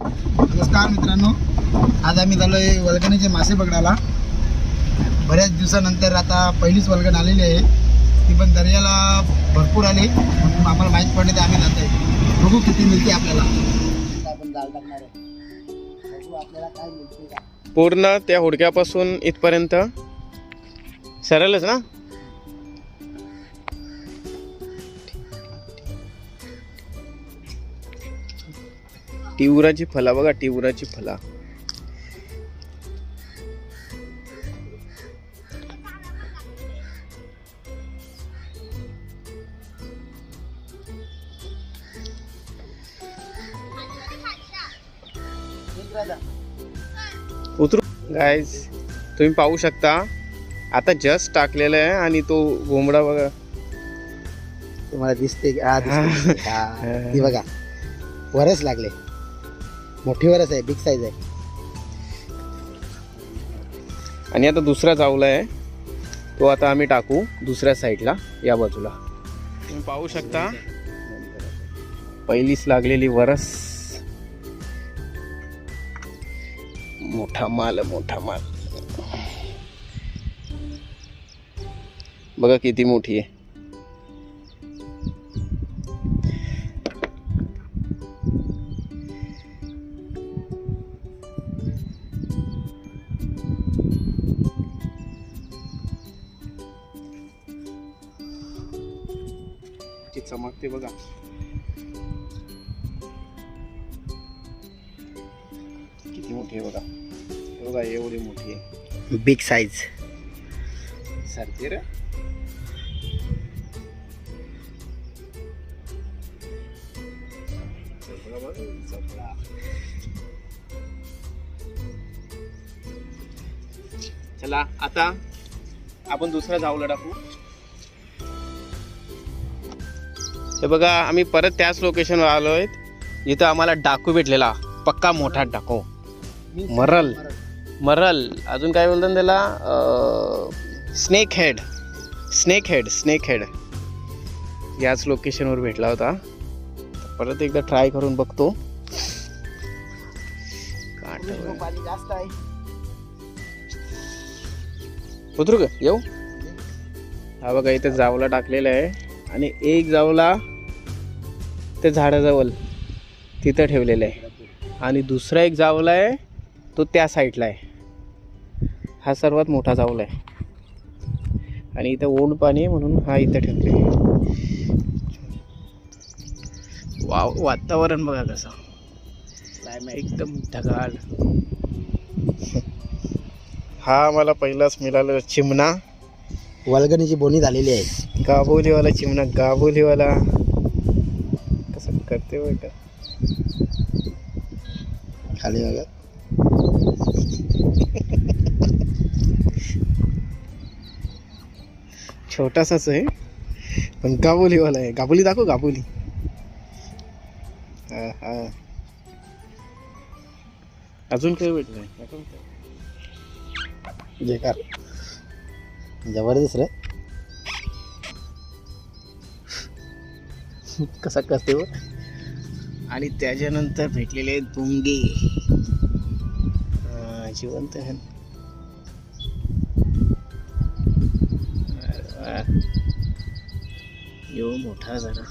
नमस्कार मित्रांनो. आज आम्ही झालो आहे वल्गणीचे मासे पकडायला. बऱ्याच दिवसानंतर आता पहिलीच वल्गण आलेली आहे. ती पण दर्याला भरपूर आली. म्हणून आम्हाला माहीत पडले ते आम्ही जात आहे बघू किती मिळते आपल्याला. आपण टाकणार आहे. बघू आपल्याला काय मिळते पूर्ण त्या हुडक्यापासून इथपर्यंत. सरळच ना? टिवराची फला बघा टिवराची फला. उतरू. गायज तुम्ही पाहू शकता आता जस्ट टाकलेलं आहे आणि तो घोंबडा बघा. तुम्हाला दिसते बघा. वरच लागले. मोठी वरच आहे बिग साईज आहे. आणि आता दुसरा चावला आहे. तो आता आम्ही टाकू दुसऱ्या साईडला या बाजूला. तुम्ही पाहू शकता पहिलीच लागलेली वरस. मोठा माल मोठा माल. बघा किती मोठी आहे. ती चमकते बघा. किती मोठी आहे बघा. हे बघा एवढी मोठी आहे. बिग साईज सरते रे. चला आता आपण दुसरा जावला टाकू. हे बघा आम्ही परत त्याच लोकेशनवर आलो आहेत इथं आम्हाला डाकू भेटलेला. पक्का मोठा डाकू. मरल. मरल. अजून काय बोलतात त्याला? Snake head snake head snake head याच लोकेशनवर भेटला होता. परत एकदा ट्राय करून बघतो. जास्त आहे उतरू का? येऊ? हा बघा इथे जावला टाकलेला आहे. आणि एक जावला त्या झाडाजवळ तिथं ठेवलेलं आहे. आणि दुसरा एक जावला आहे तो त्या साईडला आहे. हा सर्वात मोठा जावला आहे. आणि इथं ओढ पाणी आहे म्हणून हा इथं ठेवले वाव वातावरण बघा कसं. एकदम ढगाळ. हा मला पहिलाच मिळाला चिमणा. वल्गणीची बोनी झालेली आहे. गाबोलीवाला चिमणा गाबोलीवाला. कसं करते बघ का खाली बघा. छोटासाच आहे. पण गाबोलीवाला आहे. गाबोली दाखव गाबोली. हा, हा. अजून काय भेटलंय दाखव. बेकार जबरदस्त रे. कसा करते व आणि त्याच्यानंतर भेटलेले दुंगे हा, जिवंत आहे अरे वा. यो मोठा जरा.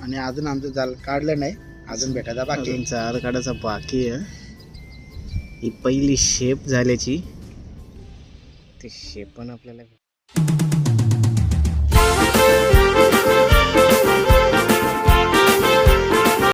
आणि अजून आमचं जाल काढलं नाही. अजून भेटायचा बाकी चार काढायचा बाकी आहे. ही पहिली शेप झाल्याची. ते शेप पण आपल्याला